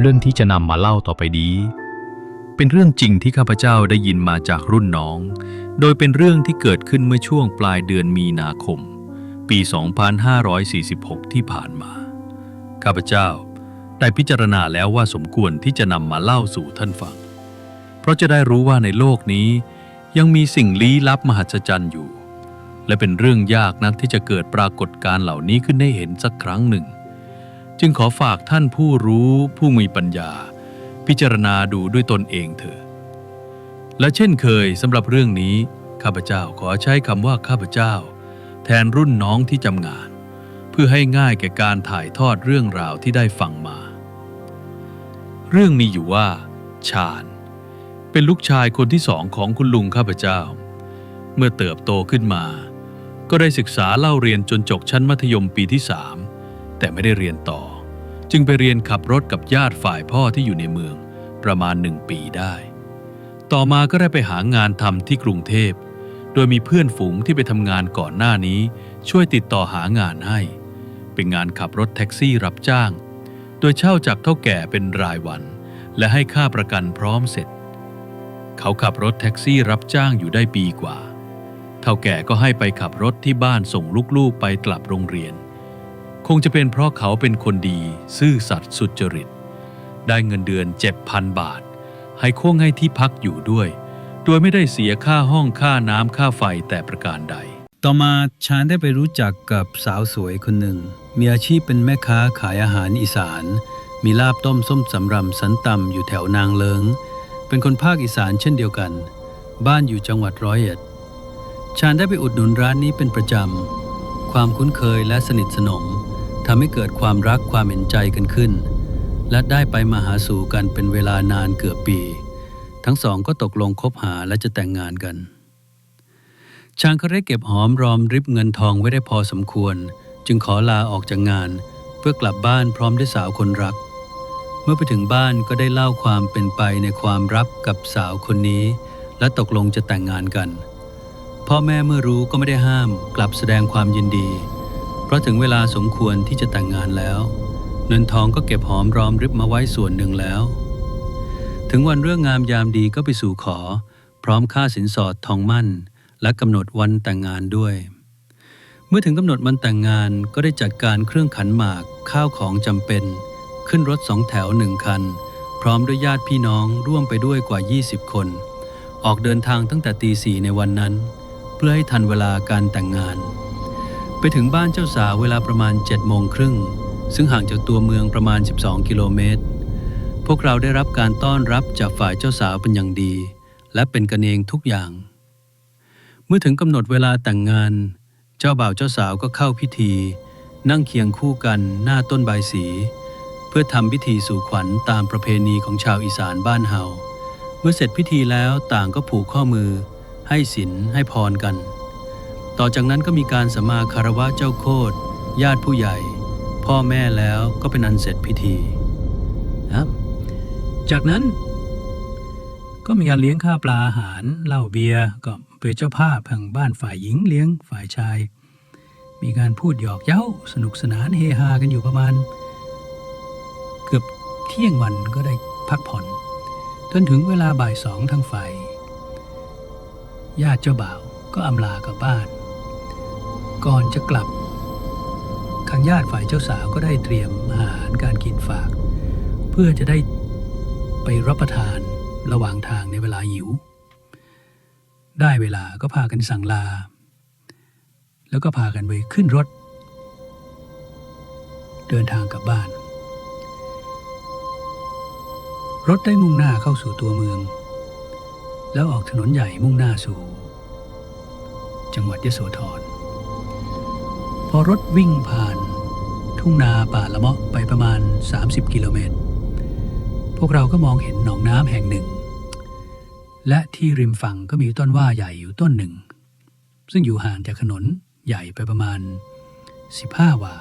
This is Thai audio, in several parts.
เรื่องที่จะนำมาเล่าต่อไปนี้ เป็นเรื่องจริงที่ข้าพเจ้าได้ยินมาจากรุ่นน้อง โดยเป็นเรื่องที่เกิดขึ้นเมื่อช่วงปลายเดือนมีนาคม ปี 2546 ที่ผ่านมา ข้าพเจ้าได้พิจารณาแล้วว่าสมควรที่จะนำมาเล่าสู่ท่านฟัง เพราะจะได้รู้ว่าในโลกนี้ยังมีสิ่งลี้ลับมหัศจรรย์อยู่ และเป็นเรื่องยากนักที่จะเกิดปรากฏการณ์เหล่านี้ขึ้นให้เห็นสักครั้งหนึ่ง จึงขอฝากท่านผู้รู้ผู้มีปัญญา พิจารณาดูด้วยตนเองเถอะและเช่นเคยสำหรับเรื่องนี้ ข้าพเจ้าขอใช้คำว่าข้าพเจ้า แทนรุ่นน้องที่จำงาน เพื่อให้ง่ายแก่การถ่ายทอดเรื่องราวที่ได้ฟังมา เรื่องมีอยู่ว่า ชาญ เป็นลูกชายคนที่สองของคุณลุงข้าพเจ้า เมื่อเติบโตขึ้นมา ก็ได้ศึกษาเล่าเรียนจนจบชั้นมัธยมปีที่สามแต่ไม่ได้เรียนต่อ จึงไปเรียนขับรถกับญาติฝ่ายพ่อที่อยู่ในเมือง ประมาณหนึ่งปีได้ ต่อมาก็ได้ไปหางานทำที่กรุงเทพ โดยมีเพื่อนฝูงที่ไปทำงานก่อนหน้านี้ ช่วยติดต่อหางานให้ เป็นงานขับรถแท็กซี่รับจ้าง โดยเช่าจากเท่าแก่เป็นรายวัน และให้ค่าประกันพร้อมเสร็จ เขาขับรถแท็กซี่รับจ้างอยู่ได้ปีกว่า เท่าแก่ก็ให้ไปขับรถที่บ้านส่งลูกๆไปกลับโรงเรียน คงจะเป็นเพราะเขาเป็นคนดีซื่อสัตย์สุจริต ได้เงินเดือน 7,000 บาท ให้โค้งให้ที่พักอยู่ด้วย โดยไม่ได้เสียค่าห้องค่าน้ำค่าไฟแต่ประการใด ต่อมาชาญได้ไปรู้จักกับสาวสวยคนหนึ่ง มีอาชีพเป็นแม่ค้าขายอาหารอีสาน มีลาบต้มส้มสำรำสันตำอยู่แถวนางเลิง เป็นคนภาคอีสานเช่นเดียวกัน บ้านอยู่จังหวัดร้อยเอ็ดชาญได้ไปอุดหนุนร้านนี้เป็นประจำความคุ้นเคยและสนิทสนม ทำให้เกิดความรักความเห็นใจกันขึ้น และได้ไปมาหาสู่กันเป็นเวลานานเกือบปี ทั้งสองก็ตกลงคบหาและจะแต่งงานกัน ชางเขาได้เก็บหอมรอมริบเงินทองไว้ได้พอสมควร จึงขอลาออกจากงาน เพื่อกลับบ้านพร้อมด้วยสาวคนรัก เมื่อไปถึงบ้านก็ได้เล่าความเป็นไปในความรักกับสาวคนนี้ และตกลงจะแต่งงานกัน พ่อแม่เมื่อรู้ก็ไม่ได้ห้ามกลับแสดงความยินดี เพราะถึงเวลาสมควรที่จะแต่งงานแล้ว เงินทองก็เก็บหอมรอมริบมาไว้ส่วนหนึ่งแล้ว ถึงวันเรื่องงามยามดีก็ไปสู่ขอ พร้อมค่าสินสอดทองมั่น และกำหนดวันแต่งงานด้วย เมื่อถึงกำหนดวันแต่งงานก็ได้จัดการเครื่องขันหมากข้าวของจำเป็น ขึ้นรถสองแถวหนึ่งคัน พร้อมด้วยญาติพี่น้องร่วมไปด้วยกว่า 20 คน ออกเดินทางตั้งแต่ตีสี่ในวันนั้น เพื่อให้ทันเวลาการแต่งงาน ไปถึงบ้านเจ้าสาวเวลาประมาณ7โมงครึ่ง ซึ่งห่างจากตัวเมืองประมาณ 12 กิโลเมตร พวกเราได้รับการต้อนรับจากฝ่ายเจ้าสาวเป็นอย่างดี และเป็นกันเองทุกอย่าง เมื่อถึงกำหนดเวลาแต่งงาน เจ้าบ่าวเจ้าสาวก็เข้าพิธี นั่งเคียงคู่กันหน้าต้นใบสี เพื่อทำพิธีสู่ขวัญตามประเพณีของชาวอีสานบ้านเฮาเมื่อเสร็จพิธีแล้วต่างก็ผูกข้อมือ ให้ศีลให้พรกัน ต่อจากนั้นก็มีการสมมาคารวะเจ้าโคดญาติผู้ใหญ่ พ่อแม่แล้วก็เป็นอันเสร็จพิธีครับ จากนั้น ก็มีการเลี้ยงข้าวปลาอาหารเหล้าเบียร์ก็เป็นเจ้าภาพทางบ้านฝ่ายหญิงเลี้ยงฝ่ายชาย มีการพูดหยอกเย้าสนุกสนานเฮฮากันอยู่ประมาณ เกือบเที่ยงวันก็ได้พักผ่อน จนถึงเวลาบ่ายสองทางฝ่ายญาติเจ้าบ่าวก็อำลากลับบ้าน ก่อนจะกลับทางญาติฝ่ายเจ้าสาวก็ได้เตรียมอาหารการกินฝาก เพื่อจะได้ไปรับประทานระหว่างทางในเวลาหิว ได้เวลาก็พากันสั่งลา แล้วก็พากันไปขึ้นรถ เดินทางกลับบ้าน รถได้มุ่งหน้าเข้าสู่ตัวเมือง แล้วออกถนนใหญ่มุ่งหน้าสู่ จังหวัดยโสธร พอรถวิ่งผ่าน ทุ่งนาป่าละเมาะไปประมาณ 30 กิโลเมตร พวกเราก็มองเห็นหนองน้ำแห่งหนึ่ง และที่ริมฝั่งก็มีต้นว่าใหญ่อยู่ต้นหนึ่ง ซึ่งอยู่ห่างจากถนนใหญ่ไปประมาณ 15 วา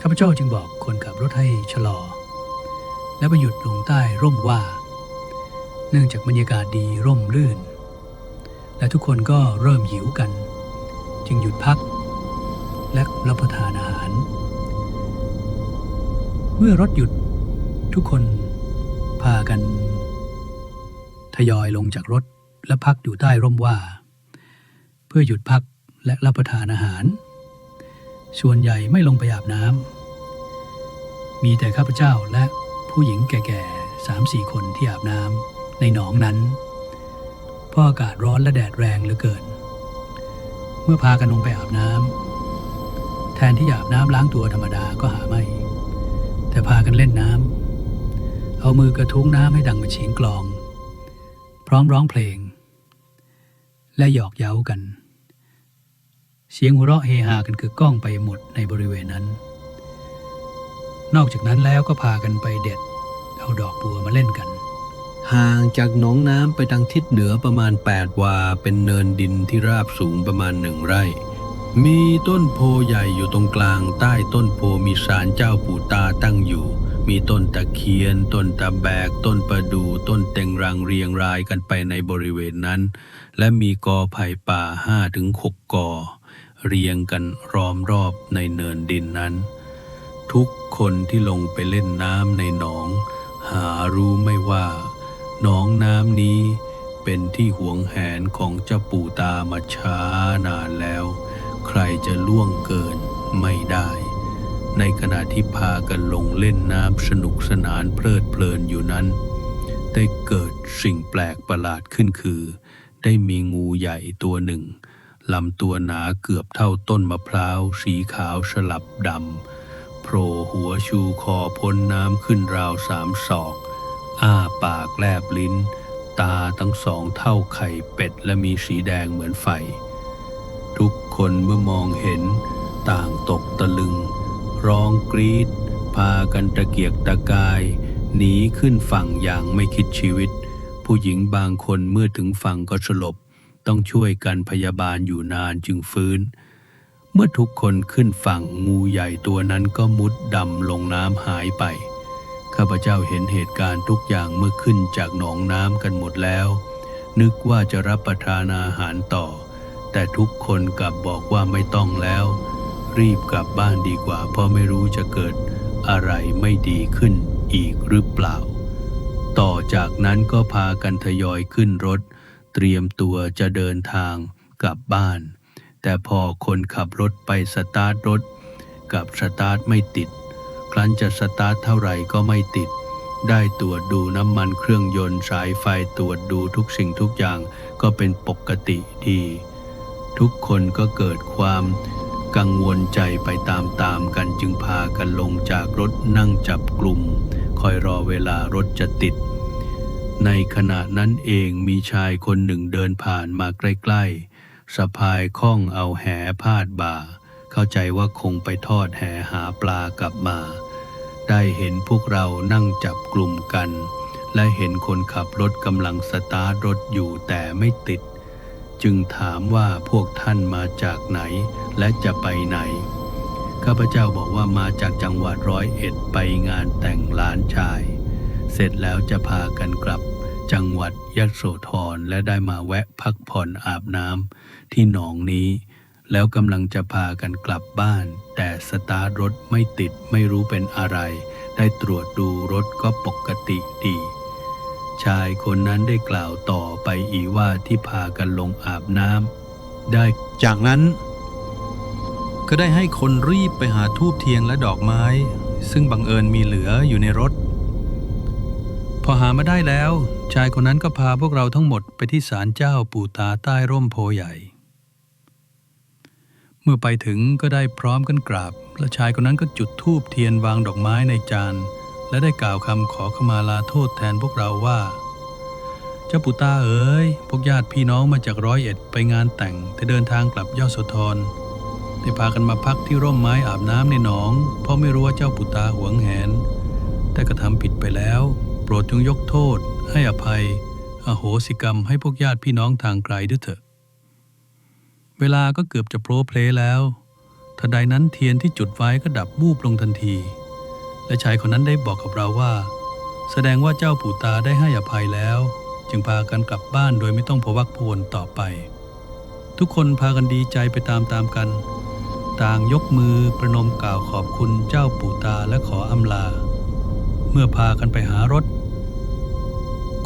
ข้าพเจ้าจึงบอกคนขับรถให้ชะลอ และไปหยุดลงใต้ร่มว่า เนื่องจากบรรยากาศดีร่มรื่น และทุกคนก็เริ่มหิวกัน จึงหยุดพัก และรับประทานอาหาร เมื่อรถหยุดทุกคนพากัน ทยอยลงจากรถและพักอยู่ใต้ร่มว่า เพื่อหยุดพักและรับประทานอาหาร ส่วนใหญ่ไม่ลงไปอาบน้ำมีแต่ข้าพเจ้าและผู้หญิงแก่ๆสามสี่คนที่อาบน้ำในหนองนั้นเพราะอากาศร้อนและแดดแรงเหลือเกิน เมื่อพากันลงไปอาบน้ำ แทนที่จะอาบน้ำล้างตัวธรรมดาก็หาไม่ แต่พากันเล่นน้ำเอามือกระทุ้งน้ำให้ดังเป็นเสียงกลอง พร้อมร้องเพลง และหยอกเย้ากัน เสียงหัวเราะเฮฮากันคือก้องไปหมดในบริเวณนั้น นอกจากนั้นแล้วก็พากันไปเด็ด เอาดอกบัวมาเล่นกัน ห่างจากหนองน้ำไปทางทิศเหนือประมาณ 8 วา เป็นเนินดินที่ราบสูงประมาณหนึ่งไร่ มีต้นโพใหญ่อยู่ตรงกลางใต้ต้นโพมีศาลเจ้าปู่ตาตั้งอยู่ มีต้นตะเคียน ต้นตะแบก ต้นประดู่ต้นเต็งรังเรียงรายกันไปในบริเวณนั้น และมีกอไผ่ป่าห้าถึงหกกอ เรียงกันล้อมรอบในเนินดินนั้น ทุกคนที่ลงไปเล่นน้ำในหนอง หารู้ไม่ว่า หนองน้ำนี้เป็นที่หวงแหนของเจ้าปู่ตามาช้านานแล้ว ใครจะล่วงเกินไม่ได้ ในขณะที่พากันลงเล่นน้ำสนุกสนานเพลิดเพลินอยู่นั้น ได้เกิดสิ่งแปลกประหลาดขึ้นคือ ได้มีงูใหญ่ตัวหนึ่งลำตัวหนาเกือบเท่าต้นมะพร้าวสีขาวสลับดำโผล่หัวชูคอพ้นน้ำขึ้นราวสามศอก อ้าปากแลบลิ้น ตาทั้งสองเท่าไข่เป็ดและมีสีแดงเหมือนไฟ ทุกคนเมื่อมองเห็น ต่างตกตะลึง ร้องกรีด พากันตะเกียกตะกาย หนีขึ้นฝั่งอย่างไม่คิดชีวิต ผู้หญิงบางคนเมื่อถึงฝั่งก็สลบ ต้องช่วยกันพยาบาลอยู่นานจึงฟื้น เมื่อทุกคนขึ้นฝั่งงูใหญ่ตัวนั้นก็มุดดำลงน้ำหายไป ข้าพเจ้าเห็นเหตุการณ์ทุกอย่างเมื่อขึ้นจากหนองน้ำกันหมดแล้ว นึกว่าจะรับประทานอาหารต่อ แต่ทุกคนกลับบอกว่าไม่ต้องแล้ว รีบกลับบ้านดีกว่า เพราะไม่รู้จะเกิดอะไรไม่ดีขึ้นอีกหรือเปล่า ต่อจากนั้นก็พากันทยอยขึ้นรถ เตรียมตัวจะเดินทางกลับบ้าน แต่พอคนขับรถไปสตาร์ทรถกับสตาร์ทไม่ติด ครั้นจะสตาร์ทเท่าไหร่ก็ไม่ติด ได้ตรวจดูน้ำมันเครื่องยนต์สายไฟตรวจดูทุกสิ่งทุกอย่างก็เป็นปกติดี ทุกคนก็เกิดความกังวลใจไปตามๆกันจึงพากันลงจากรถนั่งจับกลุ่ม คอยรอเวลารถจะติด ในขณะนั้นเองมีชายคนหนึ่งเดินผ่านมาใกล้ๆสะพายข้องเอาแหพาดบ่า เข้าใจว่าคงไปทอดแหหาปลากลับมา ได้เห็นพวกเรานั่งจับกลุ่มกัน และเห็นคนขับรถกำลังสตาร์ทรถอยู่แต่ไม่ติด จึงถามว่าพวกท่านมาจากไหน และจะไปไหน ข้าพเจ้าบอกว่ามาจากจังหวัดร้อยเอ็ดไปงานแต่งหลานชาย เสร็จแล้วจะพากันกลับ จังหวัดยโสธรและได้มาแวะพักผ่อนอาบน้ำที่หนองนี้ แล้วกำลังจะพากันกลับบ้าน แต่สตาร์รถไม่ติดไม่รู้เป็นอะไร ได้ตรวจดูรถก็ปกติดี ชายคนนั้นได้กล่าวต่อไปอีกว่าที่พากันลงอาบน้ำได้จากนั้นก็ได้ให้คนรีบไปหาทูบเทียนและดอกไม้ ซึ่งบังเอิญมีเหลืออยู่ในรถ พอหามาได้แล้ว ชายคนนั้นก็พาพวกเราทั้งหมดไปที่ศาลเจ้าปู่ตาใต้ร่มโพใหญ่ เมื่อไปถึงก็ได้พร้อมกันกราบ และชายคนนั้นก็จุดธูปเทียนวางดอกไม้ในจาน และได้กล่าวคำขอขมาลาโทษแทนพวกเราว่า เจ้าปู่ตาเอ๋ย พวกญาติพี่น้องมาจากร้อยเอ็ดไปงานแต่งแต่เดินทางกลับยอดโสธรได้พากันมาพักที่ร่มไม้อาบน้ำในหนอง เพราะไม่รู้ว่าเจ้าปู่ตาหวงแหน แต่กระทำผิดไปแล้ว โปรดจงยกโทษ ให้อภัย อโหสิกรรมให้พวกญาติพี่น้องทางไกลด้วยเถอะ เวลาก็เกือบจะโปรเพลแล้วทันใดนั้นเทียนที่จุดไว้ก็ดับวูบลงทันที และชายคนนั้นได้บอกกับเราว่า แสดงว่าเจ้าปู่ตาได้ให้อภัยแล้ว จึงพากันกลับบ้านโดยไม่ต้องพวักพวนต่อไป ทุกคนพากันดีใจไปตามๆกัน ต่างยกมือประนมกล่าวขอบคุณเจ้าปู่ตาและขออำลา เมื่อพากันไปหารถ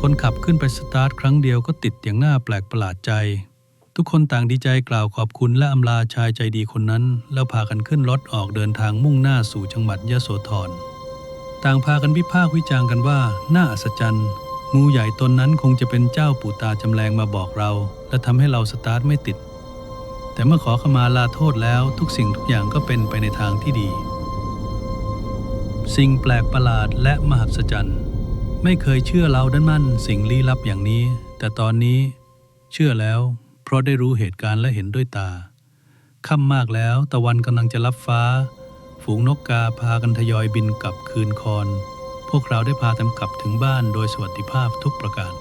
คนขับขึ้นไปสตาร์ทครั้งเดียวก็ติดอย่างน่าแปลกประหลาดใจ ทุกคนต่างดีใจกล่าวขอบคุณและอำลาชายใจดีคนนั้น แล้วพากันขึ้นรถออกเดินทางมุ่งหน้าสู่จังหวัดยะโสธร ต่างพากันวิพากษ์วิจารณ์กันว่า น่าอัศจรรย์งูใหญ่ตนนั้นคงจะเป็นเจ้าปู่ตาจำแรงมาบอกเรา และทำให้เราสตาร์ทไม่ติด แต่เมื่อขอขมาลาโทษแล้วทุกสิ่งทุกอย่างก็เป็นไปในทางที่ดี สิ่งแปลกประหลาดและมหัศจรรย์ ไม่เคยเชื่อเราด้านมั่นสิ่งลี้ลับอย่างนี้ แต่ตอนนี้ เชื่อแล้ว เพราะได้รู้เหตุการณ์และเห็นด้วยตาค่ำมากแล้วตะวันกำลังจะรับฟ้า ฝูงนกกาพากันทยอยบินกลับคืนคอน พวกเราได้พาทำกลับถึงบ้านโดยสวัสดิภาพทุกประการ